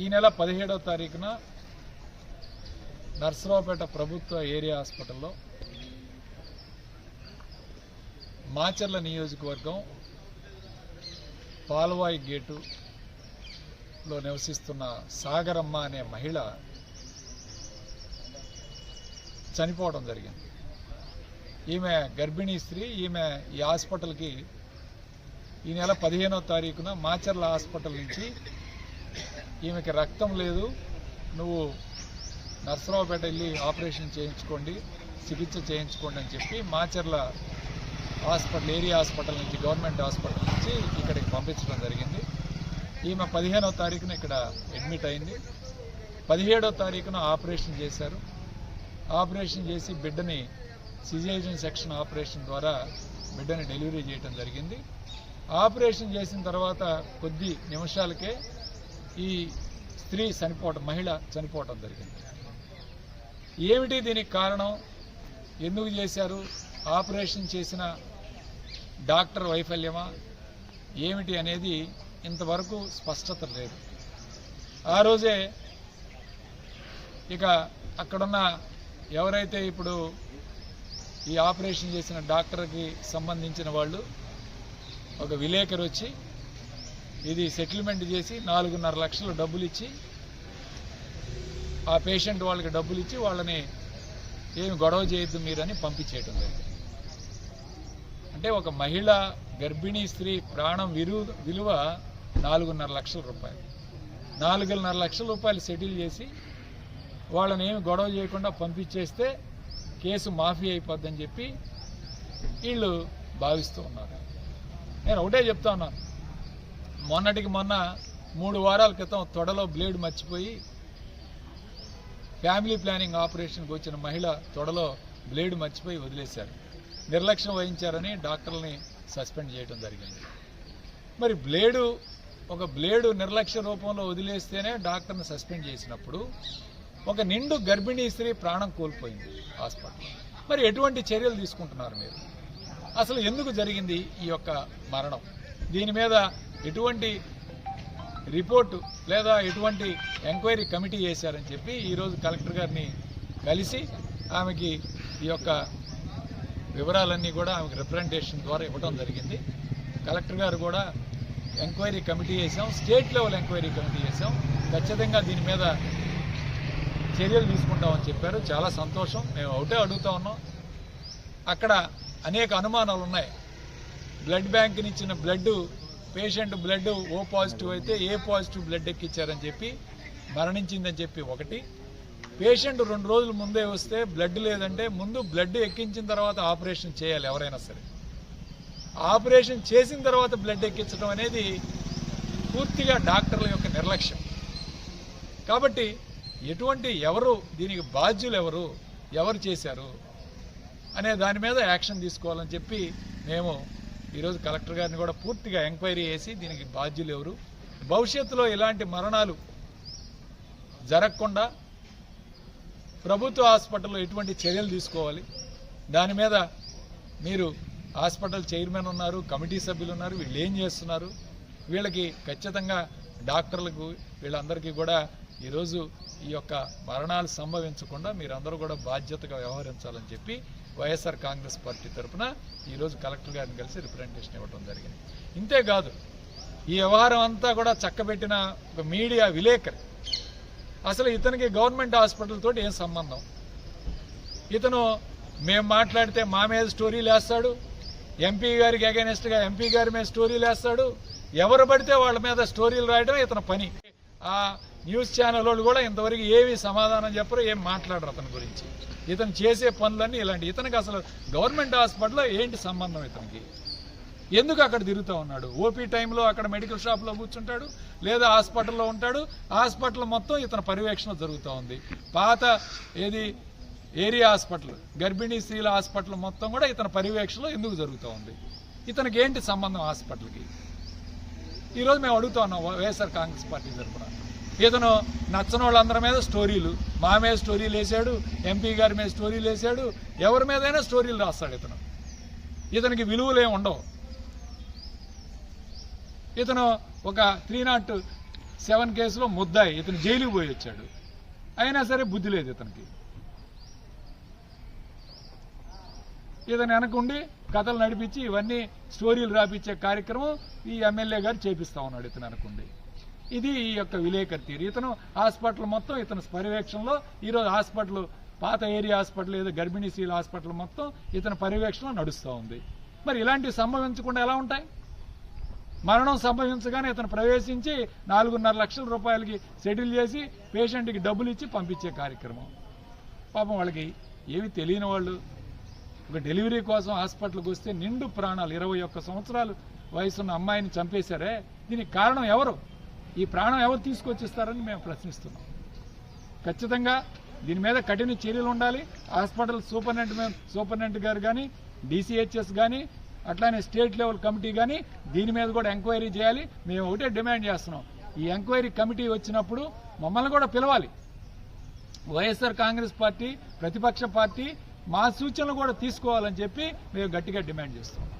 ఈ నెల పదిహేడవ తారీఖున నర్సరావుపేట ప్రభుత్వ ఏరియా హాస్పిటల్లో మాచర్ల నియోజకవర్గం పాల్వాయి గేటులో నివసిస్తున్న సాగరమ్మ అనే మహిళ చనిపోవడం జరిగింది. ఈమె గర్భిణీ స్త్రీ ఈమె ఈ హాస్పిటల్కి ఈ నెల పదిహేనో తారీఖున మాచర్ల హాస్పిటల్ నుంచి ఈమెకి రక్తం లేదు. నువ్వు నర్సరావుపేట వెళ్ళి ఆపరేషన్ చేయించుకోండి చికిత్స చేయించుకోండి అని చెప్పి మాచర్ల హాస్పిటల్ ఏరియా హాస్పిటల్ నుంచి గవర్నమెంట్ హాస్పిటల్ నుంచి ఇక్కడికి పంపించడం జరిగింది. ఈమె పదిహేనో తారీఖున ఇక్కడ అడ్మిట్ అయింది. పదిహేడో తారీఖున ఆపరేషన్ చేశారు. ఆపరేషన్ చేసి బిడ్డని సిజేరియన్ సెక్షన్ ఆపరేషన్ ద్వారా బిడ్డని డెలివరీ చేయడం జరిగింది. ఆపరేషన్ చేసిన తర్వాత కొద్ది నిమిషాలకే ఈ స్త్రీ చనిపోవటం మహిళ చనిపోవటం జరిగింది. ఏమిటి దీనికి కారణం? ఎందుకు చేశారు? ఆపరేషన్ చేసిన డాక్టర్ వైఫల్యమా? ఏమిటి అనేది ఇంతవరకు స్పష్టత లేదు. ఆ రోజే ఇక అక్కడున్న ఎవరైతే ఇప్పుడు ఈ ఆపరేషన్ చేసిన డాక్టర్కి సంబంధించిన వాళ్ళు ఒక విలేకరు వచ్చి ఇది సెటిల్మెంట్ చేసి నాలుగున్నర లక్షలు డబ్బులు ఇచ్చి ఆ పేషెంట్ వాళ్ళకి డబ్బులు ఇచ్చి వాళ్ళని ఏమి గొడవ చేయొద్దు మీరని పంపించేయటం జరిగింది. అంటే ఒక మహిళ గర్భిణీ స్త్రీ ప్రాణం విలువ విలువ నాలుగున్నర లక్షల రూపాయలు. నాలుగున్నర లక్షల రూపాయలు సెటిల్ చేసి వాళ్ళని ఏమి గొడవ చేయకుండా పంపించేస్తే కేసు మాఫీ అయిపోద్దని చెప్పి వీళ్ళు భావిస్తూ ఉన్నారు. నేను ఒకటే చెప్తా ఉన్నాను మొన్నటికి మొన్న మూడు వారాల క్రితం తొడలో బ్లేడ్ మర్చిపోయి ఫ్యామిలీ ప్లానింగ్ ఆపరేషన్కి వచ్చిన మహిళ తొడలో బ్లేడ్ మర్చిపోయి వదిలేశారు. నిర్లక్ష్యం వహించారని డాక్టర్ని సస్పెండ్ చేయడం జరిగింది. మరి బ్లేడు ఒక బ్లేడు నిర్లక్ష్య రూపంలో వదిలేస్తేనే డాక్టర్ని సస్పెండ్ చేసినప్పుడు ఒక నిండు గర్భిణీ స్త్రీ ప్రాణం కోల్పోయింది హాస్పిటల్ మరి ఎటువంటి చర్యలు తీసుకుంటున్నారు మీరు? అసలు ఎందుకు జరిగింది ఈ యొక్క మరణం? దీని మీద ఎటువంటి రిపోర్టు లేదా ఎటువంటి ఎంక్వైరీ కమిటీ చేశారని చెప్పి ఈరోజు కలెక్టర్ గారిని కలిసి ఆమెకి ఈ యొక్క వివరాలన్నీ కూడా ఆమెకి రిప్రజెంటేషన్ ద్వారా ఇవ్వడం జరిగింది. కలెక్టర్ గారు కూడా ఎంక్వైరీ కమిటీ చేసాం స్టేట్ లెవెల్ ఎంక్వైరీ కమిటీ చేసాం ఖచ్చితంగా దీని మీద చర్యలు తీసుకుంటామని చెప్పారు. చాలా సంతోషం. మేము ఒకటే అడుగుతా ఉన్నాం. అక్కడ అనేక అనుమానాలు ఉన్నాయి బ్లడ్ బ్యాంక్ ఇచ్చిన blood patient blood O positive అయితే ఏ పాజిటివ్ బ్లడ్ ఎక్కిచ్చారని చెప్పి మరణించిందని చెప్పి ఒకటి. పేషెంట్ రెండు రోజులు ముందే వస్తే బ్లడ్ లేదంటే ముందు బ్లడ్ ఎక్కించిన తర్వాత ఆపరేషన్ చేయాలి ఎవరైనా సరే. ఆపరేషన్ చేసిన తర్వాత బ్లడ్ ఎక్కించడం అనేది పూర్తిగా డాక్టర్ల యొక్క నిర్లక్ష్యం. కాబట్టి ఎటువంటి ఎవరు దీనికి బాధ్యులు ఎవరు ఎవరు చేశారు అనే దాని మీద యాక్షన్ తీసుకోవాలని చెప్పి మేము ఈరోజు కలెక్టర్ గారిని కూడా పూర్తిగా ఎంక్వైరీ చేసి దీనికి బాధ్యులు ఎవరు? భవిష్యత్తులో ఇలాంటి మరణాలు జరగకుండా ప్రభుత్వ హాస్పిటల్లో ఎటువంటి చర్యలు తీసుకోవాలి? దాని మీద మీరు హాస్పిటల్ చైర్మన్ ఉన్నారు కమిటీ సభ్యులు ఉన్నారు వీళ్ళు ఏం చేస్తున్నారు? వీళ్ళకి ఖచ్చితంగా డాక్టర్లకు వీళ్ళందరికీ కూడా ఈరోజు ఈ యొక్క మరణాలు సంభవించకుండా మీరందరూ కూడా బాధ్యతగా వ్యవహరించాలని చెప్పి వైఎస్ఆర్ కాంగ్రెస్ పార్టీ తరఫున ఈరోజు కలెక్టర్ గారిని కలిసి రిప్రజెంటేషన్ ఇవ్వడం జరిగింది. ఇంతేకాదు ఈ వ్యవహారం అంతా కూడా చక్కబెట్టిన ఒక మీడియా విలేకరి. అసలు ఇతనికి గవర్నమెంట్ హాస్పిటల్ తోటి ఏం సంబంధం? ఇతను మేము మాట్లాడితే మా మీద స్టోరీలు వేస్తాడు ఎంపీ గారికి అగైనెస్ట్గా ఎంపీ గారి మీద స్టోరీలు వేస్తాడు ఎవరు పడితే వాళ్ళ మీద స్టోరీలు రాయడం ఇతని పని. ఆ న్యూస్ ఛానల్ వాళ్ళు కూడా ఇంతవరకు ఏవి సమాధానం చెప్పరు ఏం మాట్లాడరు అతని గురించి. ఇతను చేసే పనులన్నీ ఇలాంటి. ఇతనికి అసలు గవర్నమెంట్ హాస్పిటల్లో ఏంటి సంబంధం ఇతనికి? ఎందుకు అక్కడ తిరుగుతూ ఉన్నాడు? ఓపీ టైంలో అక్కడ మెడికల్ షాప్లో కూర్చుంటాడు లేదా హాస్పిటల్లో ఉంటాడు. హాస్పిటల్ మొత్తం ఇతని పర్యవేక్షణ జరుగుతూ ఉంది. పాత ఏది? ఏరియా హాస్పిటల్ గర్భిణీ స్త్రీల హాస్పిటల్ మొత్తం కూడా ఇతని పర్యవేక్షణలో ఎందుకు జరుగుతూ ఉంది? ఇతనికి ఏంటి సంబంధం హాస్పిటల్కి? ఈరోజు మేము అడుగుతా ఉన్నాం వైఎస్ఆర్ కాంగ్రెస్ పార్టీ తరఫున. ఇతను నచ్చని వాళ్ళందరి మీద స్టోరీలు మా మీద స్టోరీలు వేసాడు ఎంపీ గారి మీద స్టోరీలు వేసాడు ఎవరి మీదైనా స్టోరీలు రాస్తాడు ఇతను. ఇతనికి విలువలు ఏమి ఉండవు. ఇతను ఒక త్రీ నాట్ సెవెన్ కేసులో ముద్దాయి ఇతను జైలుకి పోయి వచ్చాడు. అయినా సరే బుద్ధి లేదు ఇతనికి. ఇతను వెనకుండి కథలు నడిపించి ఇవన్నీ స్టోరీలు రాపించే కార్యక్రమం ఈ ఎమ్మెల్యే గారు చేపిస్తా ఉన్నాడు ఇతను అనుకుండి ఇది ఈ యొక్క విలేకరు తీరు. ఇతను హాస్పిటల్ మొత్తం ఇతను పర్యవేక్షణలో ఈరోజు హాస్పిటల్ పాత ఏరియా హాస్పిటల్ ఏదో గర్భిణీ హాస్పిటల్ మొత్తం ఇతని పర్యవేక్షణలో నడుస్తూ ఉంది. మరి ఇలాంటివి సంభవించకుండా ఎలా ఉంటాయి? మరణం సంభవించగానే ఇతను ప్రవేశించి నాలుగున్నర లక్షల రూపాయలకి సెటిల్ చేసి పేషెంట్కి డబ్బులు ఇచ్చి పంపించే కార్యక్రమం. పాపం వాళ్ళకి ఏమి తెలియని వాళ్ళు. ఒక డెలివరీ కోసం హాస్పిటల్కి వస్తే నిండు ప్రాణాలు ఇరవై ఒక్క సంవత్సరాలు వయసున్న అమ్మాయిని చంపేశారే? దీనికి కారణం ఎవరు? ఈ ప్రాణం ఎవరు తీసుకొచ్చిస్తారని మేము ప్రశ్నిస్తున్నాం. ఖచ్చితంగా దీని మీద కఠిన చర్యలు ఉండాలి. హాస్పిటల్ సూపరింటెండెంట్ సూపరింటెండెంట్ గారు కానీ డీసీహెచ్ఎస్ కానీ అట్లానే స్టేట్ లెవెల్ కమిటీ కానీ దీని మీద కూడా ఎంక్వైరీ చేయాలి. మేము ఒకటే డిమాండ్ చేస్తున్నాం. ఈ ఎంక్వైరీ కమిటీ వచ్చినప్పుడు మమ్మల్ని కూడా పిలవాలి. వైఎస్ఆర్ కాంగ్రెస్ పార్టీ ప్రతిపక్ష పార్టీ మా సూచనలు కూడా తీసుకోవాలని చెప్పి మేము గట్టిగా డిమాండ్ చేస్తున్నాం.